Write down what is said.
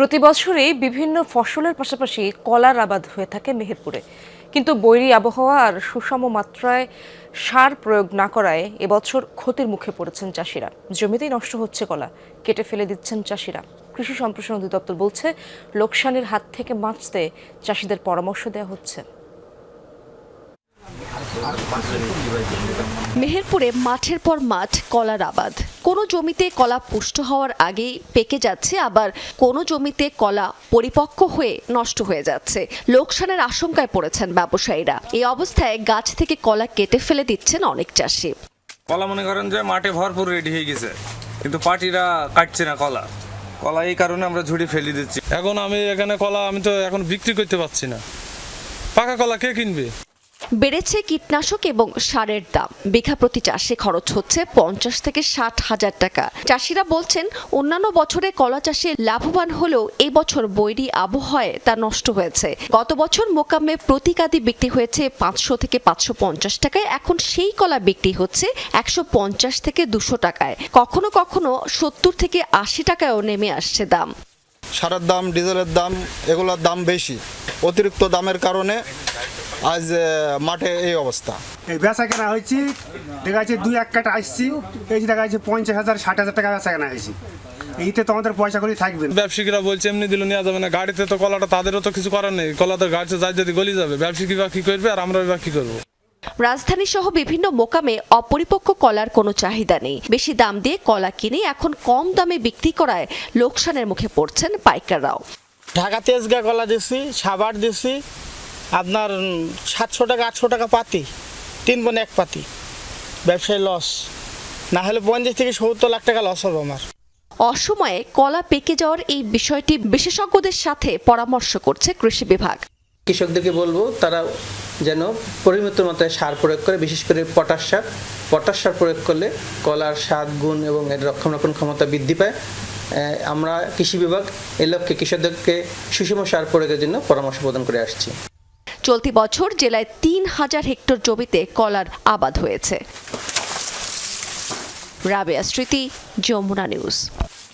প্রতি বছরই বিভিন্ন ফসলের পাশাপাশি কলার আবাদ হয়ে থাকে মেহেরপুরে। কিন্তু বৈরি আবহাওয়া আর সুষম মাত্রায় সার প্রয়োগ না করায় এবছর ক্ষতির মুখে পড়েছেন চাষিরা। জমিতেই নষ্ট হচ্ছে কলা, কেটে ফেলে দিচ্ছেন চাষিরা। কৃষি সম্প্রসারণ অধিদপ্তর বলছে, লোকসানের হাত থেকে বাঁচতে চাষিদের পরামর্শ দেওয়া হচ্ছে। মেহেরপুরে মাঠের পর মাঠ কলার আবাদ। কোনো জমিতে কলা পুষ্ট হওয়ার আগেই পেকে যাচ্ছে আবার কোনো জমিতে কলা পরিপক্ক হয়ে নষ্ট হয়ে যাচ্ছে। লোকসানের আশঙ্কায় পড়েছেন ব্যবসায়ীরা। এই অবস্থায় গাছ থেকে কলা কেটে ফেলে দিচ্ছেন অনেক চাষি। কলা মনে করেন যে মাঠে ভরপুর রেডি হয়ে গেছে কিন্তু পার্টিরা কাটছে না কলা। কলা এই কারণে আমরা ঝুড়ি ফেলে দিচ্ছি। এখন আমি এখানে কলা আমি তো এখন বিক্রি করতে পারছি না। পাকা কলা কে কিনবে? বেড়েছে কীটনাশক এবং সারের দাম। বিঘা প্রতি চাষে খরচ হচ্ছে পঞ্চাশ থেকে ষাট হাজার টাকা। চাষিরা বলছেন, অন্যান্য বছরে কলা চাষে লাভবান হলেও এই বছর বৈরী আবহাওয়ায় তা নষ্ট হয়েছে। গত বছর মোকামে প্রতি কাদি বিক্রি হয়েছে পাঁচশো থেকে পাঁচশো পঞ্চাশ টাকায়। এখন সেই কলা বিক্রি হচ্ছে একশো পঞ্চাশ থেকে দুশো টাকায়। কখনো কখনো সত্তর থেকে আশি টাকায়ও নেমে আসছে দাম। সারের দাম ডিজেলের দাম এগুলোর দাম বেশি। অতিরিক্ত দামের কারণে আজ মাঠে এই অবস্থা। এই বেচা কেনা হয়েছি দেখা যাচ্ছে দুই এক কাটা আসছি এই যে দেখা যাচ্ছে পঞ্চাশ হাজার ষাট হাজার টাকা বেচা কেনা হয়েছি। এইতে তো আমাদের পয়সা করে থাকবে ব্যবসায়ীরা বলছে এমনি দিলে নেওয়া যাবে না। গাড়িতে তো কলাটা তাদেরও তো কিছু করার নেই। কলা তো গাড়িতে যাই যদি গলি যাবে ব্যবসায়ী বা কি করবে আর আমরা বা কি করব? রাজধানী সহ বিভিন্ন মোকামে অপরিপক্ক কলার কোনো চাহিদা নেই। বেশি দাম দিয়ে কলা কিনে এখন কম দামে বিক্রি করায় লোকসানের মুখে পড়ছেন পাইকাররাও। ঢাকা তেজগা কলা দিছি সাবার দিছি আপনার সাতশো টাকা আটশো টাকা পাতি তিন বোন এক পাতি। ব্যবসায় লস না হলে পঞ্চাশ থেকে সত্তর লাখ টাকা লস হবে আমার। অসময়ে কলা পেকে যাওয়ার এই বিষয়টি বিশেষজ্ঞদের সাথে পরামর্শ করছে কৃষি বিভাগ। কৃষকদেরকে বলব তারা যেন পরিমিত মাত্রায় সার প্রয়োগ করে, বিশেষ করে পটাশ সার। পটাশ সার প্রয়োগ করলে কলার স্বাদ, গুণ এবং এর রক্ষণাবেক্ষণ ক্ষমতা বৃদ্ধি পায়। আমরা কৃষি বিভাগ, এ লক্ষ্যে কৃষকদেরকে সুষম সার প্রয়োগের জন্য পরামর্শ প্রদান করে আসছি। চলতি বছর জেলায় তিন হাজার হেক্টর জমিতে কলার আবাদ হয়েছে। রাবেয়া স্মৃতি, যমুনা নিউজ।